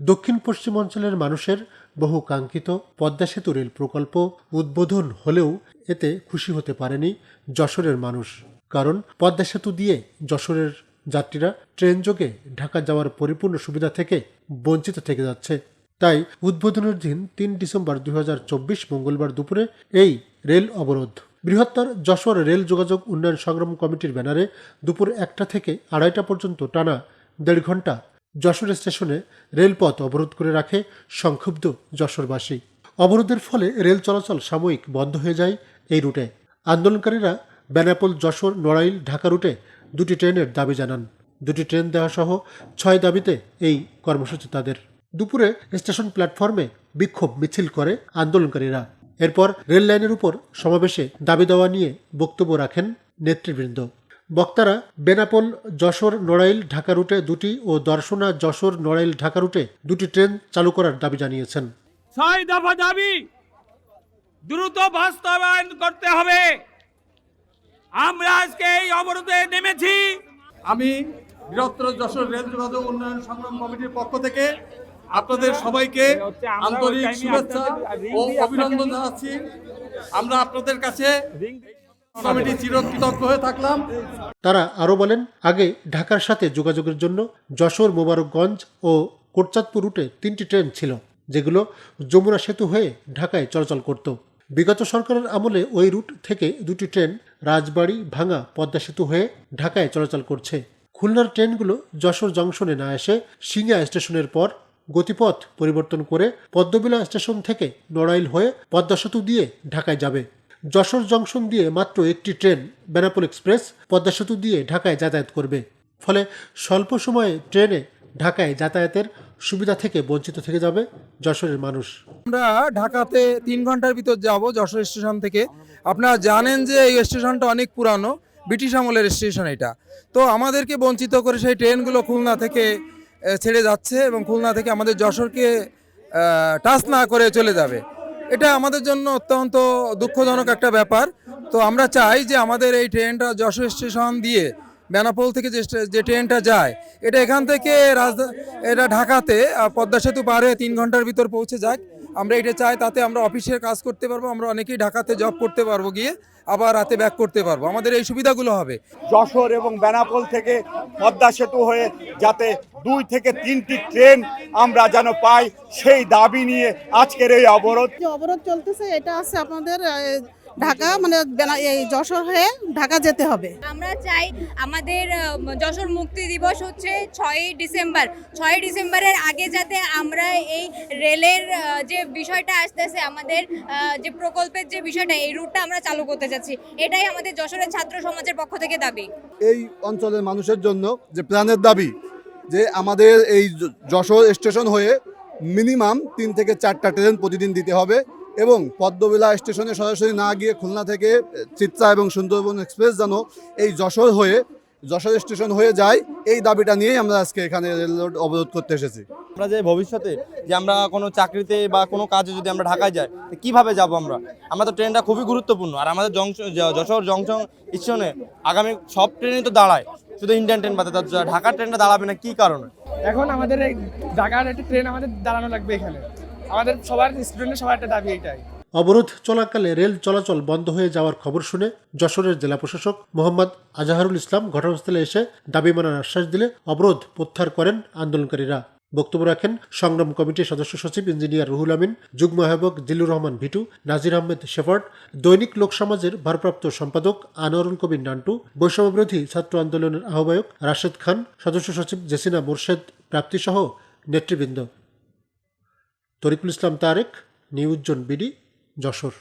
দক্ষিণ পশ্চিম অঞ্চলের মানুষের বহু কাঙ্ক্ষিত পদ্মা সেতু রেল প্রকল্প উদ্বোধন হলেও এতে খুশি হতে পারেনি যশোরের মানুষ। কারণ পদ্মা সেতু দিয়ে যশোরের যাত্রীরা ট্রেন যোগে ঢাকা যাওয়ার পরিপূর্ণ সুবিধা থেকে বঞ্চিত থেকে যাচ্ছে। তাই উদ্বোধনের দিন তিন ডিসেম্বর দু হাজার চব্বিশ মঙ্গলবার দুপুরে এই রেল অবরোধ। বৃহত্তর যশোর রেল যোগাযোগ উন্নয়ন সংগ্রাম কমিটির ব্যানারে দুপুর একটা থেকে আড়াইটা পর্যন্ত টানা দেড় ঘণ্টা যশোর স্টেশনে রেলপথ অবরোধ করে রাখে সংক্ষুব্ধ যশোরবাসী। অবরোধের ফলে রেল চলাচল সাময়িক বন্ধ হয়ে যায় এই রুটে। আন্দোলনকারীরা বেনাপোল, যশোর, নড়াইল, ঢাকা রুটে দুটি ট্রেনের দাবি জানান। দুটি ট্রেন দেওয়া সহ ছয় দাবিতে এই কর্মসূচি তাদের। দুপুরে স্টেশন প্ল্যাটফর্মে বিক্ষোভ মিছিল করে আন্দোলনকারীরা। এরপর রেল লাইনের উপর সমাবেশে দাবি দেওয়া নিয়ে বক্তব্য রাখেন নেতৃবৃন্দ। বক্তারা বেনাপোল যশোর নড়াইল ঢাকা রুটে দুটি ও দর্শনা যশোর নড়াইল ঢাকা রুটে দুটি ট্রেন চালু করার দাবি জানিয়েছেন। ছয় দফা দাবি দ্রুত বাস্তবায়ন করতে হবে। আমরা আজকে এই অবরোধে নেমেছি। আমি বৃহত্তর যশোর রেল যোগাযোগ উন্নয়ন সংগ্রাম কমিটির পক্ষ থেকে আপনাদের সবাইকে আন্তরিক শুভেচ্ছা ও অভিনন্দন জানাচ্ছি। আমরা আপনাদের কাছে তারা আরও বলেন, আগে ঢাকার সাথে যোগাযোগের জন্য যশোর, মোবারকগঞ্জ ও কোটচাঁদপুর রুটে তিনটি ট্রেন ছিল, যেগুলো যমুনা সেতু হয়ে ঢাকায় চলাচল করত। বিগত সরকারের আমলে ওই রুট থেকে দুটি ট্রেন রাজবাড়ি ভাঙা পদ্মা সেতু হয়ে ঢাকায় চলাচল করছে। খুলনার ট্রেনগুলো যশোর জংশনে না এসে সিঙ্গা স্টেশনের পর গতিপথ পরিবর্তন করে পদ্মবিলা স্টেশন থেকে নড়াইল হয়ে পদ্মা সেতু দিয়ে ঢাকায় যাবে। যশোর জংশন দিয়ে মাত্র একটি ট্রেন বেনাপোল এক্সপ্রেস পদ্মা সেতু দিয়ে ঢাকায় যাতায়াত করবে। ফলে স্বল্প সময়ে ট্রেনে ঢাকায় যাতায়াতের সুবিধা থেকে বঞ্চিত থেকে যাবে যশোরের মানুষ। আমরা ঢাকাতে তিন ঘণ্টার ভিতর যাব যশোর স্টেশন থেকে। আপনারা জানেন যে এই স্টেশনটা অনেক পুরানো, ব্রিটিশ আমলের স্টেশন এটা। তো আমাদেরকে বঞ্চিত করে সেই ট্রেনগুলো খুলনা থেকে ছেড়ে যাচ্ছে এবং খুলনা থেকে আমাদের যশোরকে টাচ না করে চলে যাবে। এটা আমাদের জন্য অত্যন্ত দুঃখজনক একটা ব্যাপার। তো আমরা চাই যে আমাদের এই ট্রেনটা যশোর স্টেশন দিয়ে বেনাপোল থেকে যে যে ট্রেনটা যায়, এটা এখান থেকে রাজধা এটা ঢাকাতে পদ্মা সেতু পার হয়ে তিন ঘণ্টার ভিতর পৌঁছে যাক। আমরা এটা চাই তাতে আমরা অফিসের কাজ করতে পারব আমরা অনেকেই ঢাকাতে জব করতে পারব গিয়ে আবার রাতে ব্যাক করতে পারব। আমাদের এই সুবিধাগুলো হবে। যশোর এবং বেনাপোল থেকে পদ্মা সেতু হয়ে যাতে দুই থেকে তিনটি ট্রেন আমরা যেন পাই সেই দাবি নিয়ে আজকের এই অবরোধ। অবরোধ চলতেছে এটা আছে আপনাদের ঢাকা মানে এই যশোর হয়ে ঢাকা যেতে হবে। আমরা চাই আমাদের যশোর মুক্তি দিবস হচ্ছে ছয়ই ডিসেম্বর। ছয়ই ডিসেম্বরের আগে যাতে আমরা এই রেলের যে বিষয়টা আসতেছে আমাদের যে প্রকল্পের যে বিষয়টা এই রুটটা আমরা চালু করতে চাচ্ছি এটাই আমাদের যশোরের ছাত্র সমাজের পক্ষ থেকে দাবি। এই অঞ্চলের মানুষের জন্য যে প্রাণের দাবি যে আমাদের এই যশোর স্টেশন হয়ে মিনিমাম তিন থেকে চারটা ট্রেন প্রতিদিন দিতে হবে। এবং পদ্মবিলা স্টেশনে সরাসরি না গিয়ে খুলনা থেকে চিত্রা এবং সুন্দরবন এক্সপ্রেস যেন এই যশোর হয়ে যশোর স্টেশন হয়ে যায় এই দাবিটা নিয়েই আমরা আজকে এখানে রেল রোড অবরোধ করতে এসেছি। আমরা যে ভবিষ্যতে যে আমরা কোনো চাকরিতে বা কোনো কাজে যদি আমরা ঢাকায় যাই কীভাবে যাব আমরা? আমাদের ট্রেনটা খুবই গুরুত্বপূর্ণ। আর আমাদের জংশন যশোর জংশন স্টেশনে আগামী সব ট্রেনই তো দাঁড়ায়। শুধু ইন্ডিয়ান ট্রেন বাদে ঢাকার ট্রেনটা দাঁড়াবে না কি কারণে? এখন আমাদের এই ঢাকার একটা ট্রেন আমাদের দাঁড়ানো লাগবে এখানে। আমাদের সবার স্টুডেন্টের সবার একটা দাবি এইটাই অবরোধ চলাকালে রেল চলাচল বন্ধ হয়ে যাওয়ার খবর শুনে যশোরের জেলা প্রশাসক মোহাম্মদ আজাহারুল ইসলাম ঘটনাস্থলে এসে দাবি মানার আশ্বাস দিলে অবরোধ প্রত্যাহার করেন আন্দোলনকারীরা। বক্তব্য রাখেন সংগ্রাম কমিটির সদস্য সচিব ইঞ্জিনিয়ার রুহুল আমিন, যুগ্ম আহ্বায়ক জিল্লুর রহমান ভিটু, নাজির আহমেদ শেফার্ড, দৈনিক লোক সমাজের ভারপ্রাপ্ত সম্পাদক আনোয়ারুল কবির নান্টু বৈষম্যবিরোধী ছাত্র আন্দোলনের আহ্বায়ক রাশেদ খান, সদস্য সচিব জেসিনা মোর্শেদ, প্রাপ্তিসহ নেতৃবৃন্দ। Tarikul Islam Tareq News Zone BD Jessore.